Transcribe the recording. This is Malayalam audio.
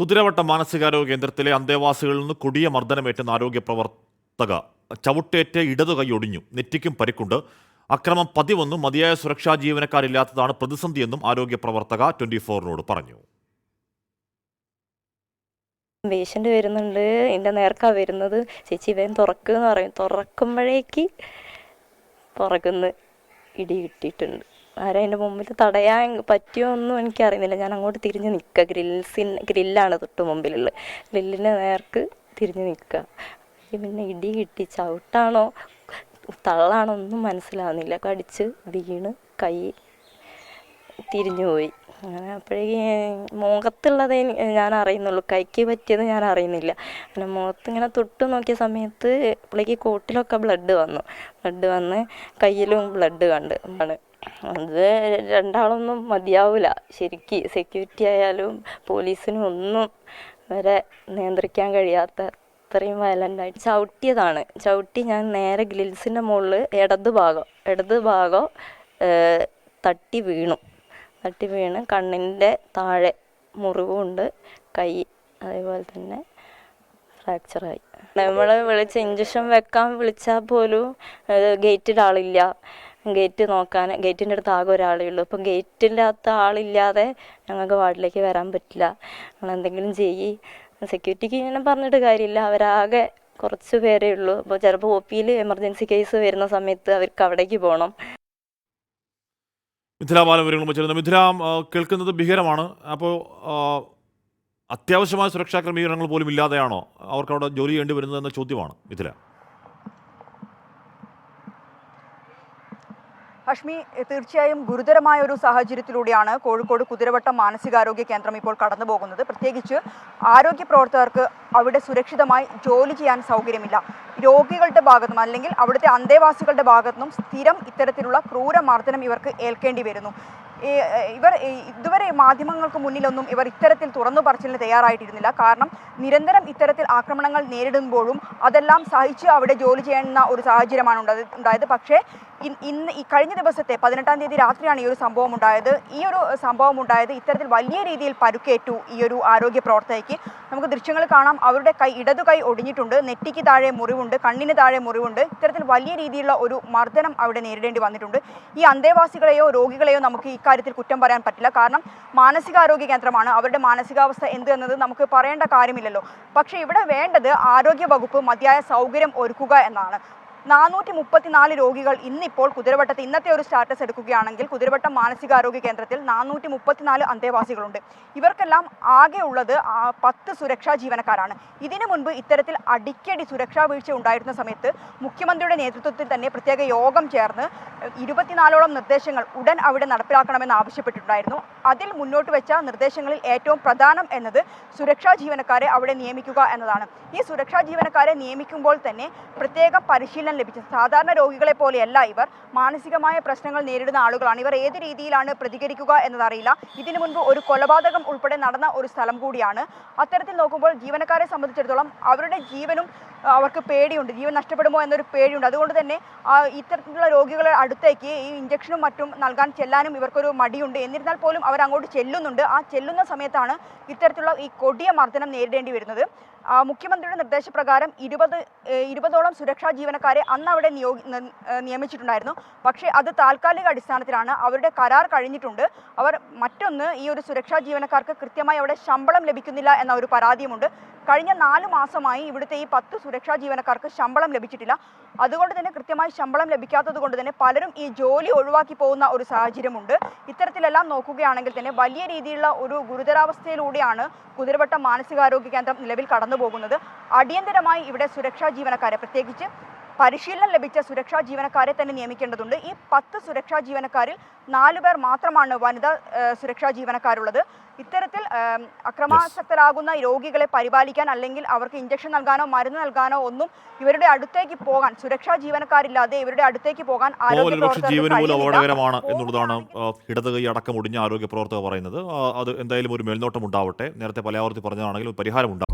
കുതിരവട്ടം മാനസികാരോഗ്യ കേന്ദ്രത്തിലെ അന്തേവാസികളിൽ നിന്ന് കൊടിയ മർദ്ദനമേറ്റുന്ന ആരോഗ്യ പ്രവർത്തക ചവിട്ടേറ്റ് ഇടതു കൈ ഒടിഞ്ഞു. നെറ്റിക്കും പരിക്കുണ്ട്. അക്രമം പതിവൊന്നും മതിയായ സുരക്ഷാ ജീവനക്കാരില്ലാത്തതാണ് പ്രതിസന്ധിയെന്നും ആരോഗ്യ പ്രവർത്തക ട്വന്റി ഫോറിനോട് പറഞ്ഞു. പേഷ്യന്റ് വരുന്നുണ്ട്. എന്റെ നേർക്കാണ് വരുന്നത്. ചേച്ചി വേഗം തുറക്കുക എന്ന് പറയും. തുറക്കുമ്പോഴേക്ക് തുറക്കുന്ന് ഇടി കിട്ടിയിട്ടുണ്ട്. ആരാ എന്റെ മുമ്പിൽ തടയാൻ പറ്റുമോ ഒന്നും എനിക്കറിയുന്നില്ല. ഞാൻ അങ്ങോട്ട് തിരിഞ്ഞ് നിൽക്കുക ഗ്രിൽസിൻ ഗ്രില്ലാണ് തൊട്ട് മുമ്പിലുള്ളത്. ഗ്രില്ലിന്റെ നേർക്ക് തിരിഞ്ഞ് നിൽക്കുക പിന്നെ ഇടി കിട്ടി. ചവിട്ടാണോ തള്ളാണോ ഒന്നും മനസ്സിലാവുന്നില്ല. കടിച്ച് വീണ് കൈ തിരിഞ്ഞു പോയി. അങ്ങനെ അപ്പോഴേക്കും മുഖത്തുള്ളത് ഞാൻ അറിയുന്നുള്ളൂ. കൈക്ക് പറ്റിയത് ഞാൻ അറിയുന്നില്ല. അങ്ങനെ മുഖത്ത് ഇങ്ങനെ തൊട്ട് നോക്കിയ സമയത്ത് പുള്ളിക്ക് കോട്ടിലൊക്കെ ബ്ലഡ് വന്നു. ബ്ലഡ് വന്ന് കയ്യിലും ബ്ലഡ് കണ്ട്. ആണ് അത് രണ്ടാളൊന്നും മതിയാവില്ല ശരിക്ക് സെക്യൂരിറ്റി ആയാലും പോലീസിനും ഒന്നും വരെ നിയന്ത്രിക്കാൻ കഴിയാത്ത അത്രയും വയലന്റ് ആയിട്ട്. ചവിട്ടിയതാണ്. ചവിട്ടി ഞാൻ നേരെ ഗ്ലിൽസിന്റെ മുകളിൽ ഇടത് ഭാഗം ഇടത് ഭാഗം തട്ടി വീണു. തട്ടി വീണ് കണ്ണിന്റെ താഴെ മുറിവുണ്ട്. കൈ അതേപോലെ തന്നെ ഫ്രാക്ചറായി നമ്മളെ വിളിച്ച് ഇഞ്ചക്ഷൻ വെക്കാൻ വിളിച്ചാൽ പോലും ഗേറ്റിൽ ആളില്ല. ഗേറ്റ് നോക്കാൻ ഗേറ്റിന്റെ അടുത്ത് ആകെ ഒരാളേ ഉള്ളൂ. അപ്പം ഗേറ്റിന്റെ അകത്ത് ആളില്ലാതെ ഞങ്ങൾക്ക് വാർഡിലേക്ക് വരാൻ പറ്റില്ല. നിങ്ങൾ എന്തെങ്കിലും ചെയ്യ്. സെക്യൂരിറ്റിക്ക് ഇങ്ങനെ പറഞ്ഞിട്ട് കാര്യമില്ല. അവരാകെ കുറച്ച് പേരേ ഉള്ളൂ. അപ്പോൾ ചിലപ്പോൾ ഒ പിയിൽ എമർജൻസി കേസ് വരുന്ന സമയത്ത് അവർക്ക് അവിടേക്ക് പോകണം. മിഥിലാപാലം വിവരങ്ങൾ വെച്ചിരുന്നു മിഥില കേൾക്കുന്നത് ഭീകരമാണ്. അപ്പോൾ അത്യാവശ്യമായ സുരക്ഷാ ക്രമീകരണങ്ങൾ പോലും ഇല്ലാതെയാണോ അവർക്ക് അവിടെ ജോലി ചെയ്യേണ്ടി വരുന്നത് എന്ന ചോദ്യമാണ് മിഥില. ഹഷ്മി തീർച്ചയായും ഗുരുതരമായ ഒരു സാഹചര്യത്തിലൂടെയാണ് കോഴിക്കോട് കുതിരവട്ടം മാനസികാരോഗ്യ കേന്ദ്രം ഇപ്പോൾ കടന്നു പോകുന്നത്. പ്രത്യേകിച്ച് ആരോഗ്യ പ്രവർത്തകർക്ക് അവിടെ സുരക്ഷിതമായി ജോലി ചെയ്യാൻ സൗകര്യമില്ല. രോഗികളുടെ ഭാഗത്തും അല്ലെങ്കിൽ അവിടുത്തെ അന്തേവാസികളുടെ ഭാഗത്തുനിന്നും സ്ഥിരം ഇത്തരത്തിലുള്ള ക്രൂരമർദ്ദനം ഇവർക്ക് ഏൽക്കേണ്ടി വരുന്നു. ഇവർ ഈ, ഇതുവരെ മാധ്യമങ്ങൾക്ക് മുന്നിലൊന്നും ഇവർ ഇത്തരത്തിൽ തുറന്നു പറച്ചിലിന് തയ്യാറായിട്ടിരുന്നില്ല. കാരണം നിരന്തരം ഇത്തരത്തിൽ ആക്രമണങ്ങൾ നേരിടുമ്പോഴും അതെല്ലാം സഹിച്ച് അവിടെ ജോലി ചെയ്യുന്ന ഒരു സാഹചര്യമാണ് ഉണ്ടായത്. പക്ഷേ ഇന്ന് ഈ കഴിഞ്ഞ ദിവസത്തെ പതിനെട്ടാം തീയതി രാത്രിയാണ് ഈ ഒരു സംഭവം ഉണ്ടായത്. ഈ ഒരു സംഭവം ഉണ്ടായത് ഇത്തരത്തിൽ വലിയ രീതിയിൽ പരുക്കേറ്റു ഈ ഒരു ആരോഗ്യ പ്രവർത്തകയ്ക്ക്. നമുക്ക് ദൃശ്യങ്ങൾ കാണാം. അവരുടെ കൈ ഇടതു കൈ ഒടിഞ്ഞിട്ടുണ്ട്. നെറ്റിക്ക് താഴെ മുറിവുണ്ട്. കണ്ണിന് താഴെ മുറിവുണ്ട്. ഇത്തരത്തിൽ വലിയ രീതിയിലുള്ള ഒരു മർദ്ദനം അവിടെ നേരിടേണ്ടി വന്നിട്ടുണ്ട്. ഈ അന്തേവാസികളെയോ രോഗികളെയോ നമുക്ക് ഇക്കാര്യത്തിൽ കുറ്റം പറയാൻ പറ്റില്ല. കാരണം മാനസികാരോഗ്യ കേന്ദ്രമാണ്. അവരുടെ മാനസികാവസ്ഥ എന്ത് എന്നത് നമുക്ക് പറയേണ്ട കാര്യമില്ലല്ലോ. പക്ഷേ ഇവിടെ വേണ്ടത് ആരോഗ്യ വകുപ്പ് മതിയായ സൗകര്യം ഒരുക്കുക എന്നാണ്. നാനൂറ്റി മുപ്പത്തിനാല് രോഗികൾ ഇന്നിപ്പോൾ കുതിരവട്ടത്ത് ഇന്നത്തെ ഒരു സ്റ്റാറ്റസ് എടുക്കുകയാണെങ്കിൽ കുതിരവട്ടം മാനസികാരോഗ്യ കേന്ദ്രത്തിൽ നാനൂറ്റി മുപ്പത്തിനാല് അന്തേവാസികളുണ്ട്. ഇവർക്കെല്ലാം ആകെ ഉള്ളത് പത്ത് സുരക്ഷാ ജീവനക്കാരാണ്. ഇതിനു മുൻപ് ഇത്തരത്തിൽ അടിക്കടി സുരക്ഷാ വീഴ്ച ഉണ്ടായിരുന്ന സമയത്ത് മുഖ്യമന്ത്രിയുടെ നേതൃത്വത്തിൽ തന്നെ പ്രത്യേക യോഗം ചേർന്ന് ഇരുപത്തിനാലോളം നിർദ്ദേശങ്ങൾ ഉടൻ അവിടെ നടപ്പിലാക്കണമെന്ന് ആവശ്യപ്പെട്ടിട്ടുണ്ടായിരുന്നു. അതിൽ മുന്നോട്ട് വെച്ച നിർദ്ദേശങ്ങളിൽ ഏറ്റവും പ്രധാനം എന്നത് സുരക്ഷാ ജീവനക്കാരെ അവിടെ നിയമിക്കുക എന്നതാണ്. ഈ സുരക്ഷാ ജീവനക്കാരെ നിയമിക്കുമ്പോൾ തന്നെ പ്രത്യേക പരിശീലനം ലഭിച്ച സാധാരണ രോഗികളെ പോലെയല്ല ഇവർ. മാനസികമായ പ്രശ്നങ്ങൾ നേരിടുന്ന ആളുകളാണ്. ഇവർ ഏത് രീതിയിലാണ് പ്രതികരിക്കുക എന്നതറിയില്ല ഇതിനു മുൻപ് ഒരു കൊലപാതകം ഉൾപ്പെടെ നടന്ന ഒരു സ്ഥലം കൂടിയാണ്. അത്തരത്തിൽ നോക്കുമ്പോൾ ജീവനക്കാരെ സംബന്ധിച്ചിടത്തോളം അവരുടെ ജീവനും അവർക്ക് പേടിയുണ്ട്. ജീവൻ നഷ്ടപ്പെടുമോ എന്നൊരു പേടിയുണ്ട്. അതുകൊണ്ട് തന്നെ ഇത്തരത്തിലുള്ള രോഗികളെ അടുത്തേക്ക് ഈ ഇഞ്ചക്ഷനും മറ്റും നൽകാൻ ചെല്ലാനും ഇവർക്കൊരു മടിയുണ്ട്. എന്നിരുന്നാൽ പോലും അവർ അങ്ങോട്ട് ചെല്ലുന്നുണ്ട്. ആ ചെല്ലുന്ന സമയത്താണ് ഇത്തരത്തിലുള്ള ഈ കൊടിയ മർദ്ദനം നേരിടേണ്ടി വരുന്നത്. മുഖ്യമന്ത്രിയുടെ നിർദ്ദേശപ്രകാരം ഇരുപത് ഇരുപതോളം സുരക്ഷാ ജീവനക്കാരെ അന്ന് അവിടെ നിയോഗി നിയമിച്ചിട്ടുണ്ടായിരുന്നു. പക്ഷേ അത് താൽക്കാലിക അടിസ്ഥാനത്തിലാണ് അവരുടെ കരാർ കഴിഞ്ഞിട്ടുണ്ട്. അവർ മറ്റൊന്ന് ഈ ഒരു സുരക്ഷാ ജീവനക്കാർക്ക് കൃത്യമായി അവിടെ ശമ്പളം ലഭിക്കുന്നില്ല എന്ന ഒരു പരാതിയുമുണ്ട്. കഴിഞ്ഞ നാല് മാസമായി ഇവിടുത്തെ ഈ പത്ത് സുരക്ഷാ ജീവനക്കാർക്ക് ശമ്പളം ലഭിച്ചിട്ടില്ല. അതുകൊണ്ട് തന്നെ കൃത്യമായി ശമ്പളം ലഭിക്കാത്തത് കൊണ്ട് തന്നെ പലരും ഈ ജോലി ഒഴിവാക്കി പോകുന്ന ഒരു സാഹചര്യമുണ്ട്. ഇത്തരത്തിലെല്ലാം നോക്കുകയാണെങ്കിൽ തന്നെ വലിയ രീതിയിലുള്ള ഒരു ഗുരുതരാവസ്ഥയിലൂടെയാണ് കുതിരവട്ടം മാനസികാരോഗ്യ കേന്ദ്രം നിലവിൽ കടന്നു പോകുന്നത് അടിയന്തരമായി ഇവിടെ സുരക്ഷാ ജീവനക്കാരെ പ്രത്യേകിച്ച് പരിശീലനം ലഭിച്ച സുരക്ഷാ ജീവനക്കാരെ തന്നെ നിയമിക്കേണ്ടതുണ്ട്. ഈ പത്ത് സുരക്ഷാ ജീവനക്കാരിൽ നാലു പേർ മാത്രമാണ് വനിതാ സുരക്ഷാ ജീവനക്കാരുള്ളത്. ഇത്തരത്തിൽ അക്രമാസക്തരാകുന്ന രോഗികളെ പരിപാലിക്കാൻ അല്ലെങ്കിൽ അവർക്ക് ഇഞ്ചക്ഷൻ നൽകാനോ മരുന്ന് നൽകാനോ ഒന്നും ഇവരുടെ അടുത്തേക്ക് പോകാൻ സുരക്ഷാ ജീവനക്കാരില്ലാതെ ഇവരുടെ അടുത്തേക്ക് പോകാൻ ആരോഗ്യ ഒരുപക്ഷെ പ്രവർത്തകർക്ക് ജീവന് പോലും കഴിയുന്നില്ല. അപകടകരമാണ് എന്നുള്ളതാണ് ഇടത് കൈ അടക്കം ഒടിഞ്ഞ ആരോഗ്യ പ്രവർത്തകർ പറയുന്നത്. അത് എന്തായാലും ഒരു മേൽനോട്ടം ഉണ്ടാവട്ടെ. നേരത്തെ പലയാവർത്തി പറഞ്ഞതാണെങ്കിൽ പരിഹാരം ഉണ്ടാവും